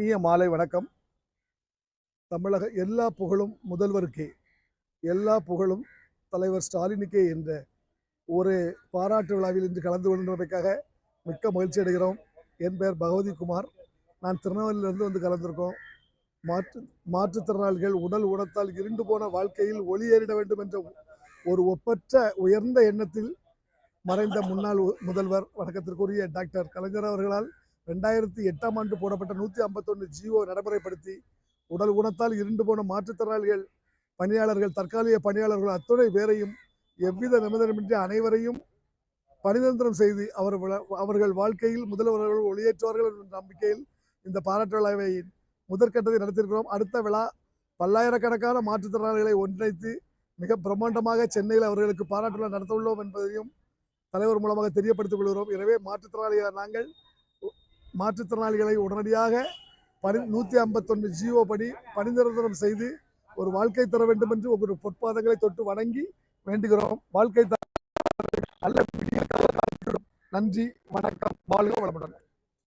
இனிய மாலை வணக்கம். தமிழக எல்லா புகழும் முதல்வருக்கே. எல்லா புகழும் தலைவர் ஸ்டாலினுக்கே என்ற ஒரு பாராட்டு விழாவில் இன்று கலந்து கொள்வதற்காக மிக்க மகிழ்ச்சி அடைகிறோம். என் பெயர் பகவதி குமார். நான் திருநெல்வேலியிலிருந்து வந்து கலந்திருக்கோம். மாற்று மாற்றுத்திறனாளிகள் உடல் உணத்தால் இருண்டு போன வாழ்க்கையில் ஒளியேறிட வேண்டும் என்ற ஒரு ஒப்பற்ற உயர்ந்த எண்ணத்தில் மறைந்த முன்னாள் முதல்வர் வணக்கத்திற்குரிய டாக்டர் கலைஞர் அவர்களால் ரெண்டாயிரத்தி எட்டாம் ஆண்டு போடப்பட்ட நூற்றி ஐம்பத்தொன்று ஜியோ நடைமுறைப்படுத்தி உடல் ஊனத்தால் இருண்டு போன மாற்றுத்திறனாளிகள் பணியாளர்கள் தற்காலிக பணியாளர்கள் அத்துணை பேரையும் எவ்வித நிபந்தனமின்றி அனைவரையும் பணிதந்திரம் செய்து அவர் அவர்கள் வாழ்க்கையில் முதல்வர்கள் ஒளியேற்றுவார்கள் என்ற நம்பிக்கையில் இந்த பாராட்டு விழாவை முதற்கட்டத்தை நடத்தியிருக்கிறோம். அடுத்த விழா பல்லாயிரக்கணக்கான மாற்றுத்திறனாளிகளை ஒன்றிணைத்து மிக பிரம்மாண்டமாக சென்னையில் அவர்களுக்கு பாராட்டு விழா நடத்த உள்ளோம் என்பதையும் தலைவர் மூலமாக தெரியப்படுத்திக் கொள்கிறோம். எனவே மாற்றுத்திறனாளிகள் நாங்கள் மாற்றுத்திறனாளிகளை உடனடியாக பணி நூற்றி ஐம்பத்தொன்று ஜியோ படி பணிநிரந்தரம் செய்து ஒரு வாழ்க்கை தர வேண்டும் என்று ஒரு பொற்பாதங்களை தொட்டு வணங்கி வேண்டுகிறோம். வாழ்க்கை தர நல்ல நன்றி வணக்கம் வாழ்க வளமுடன்.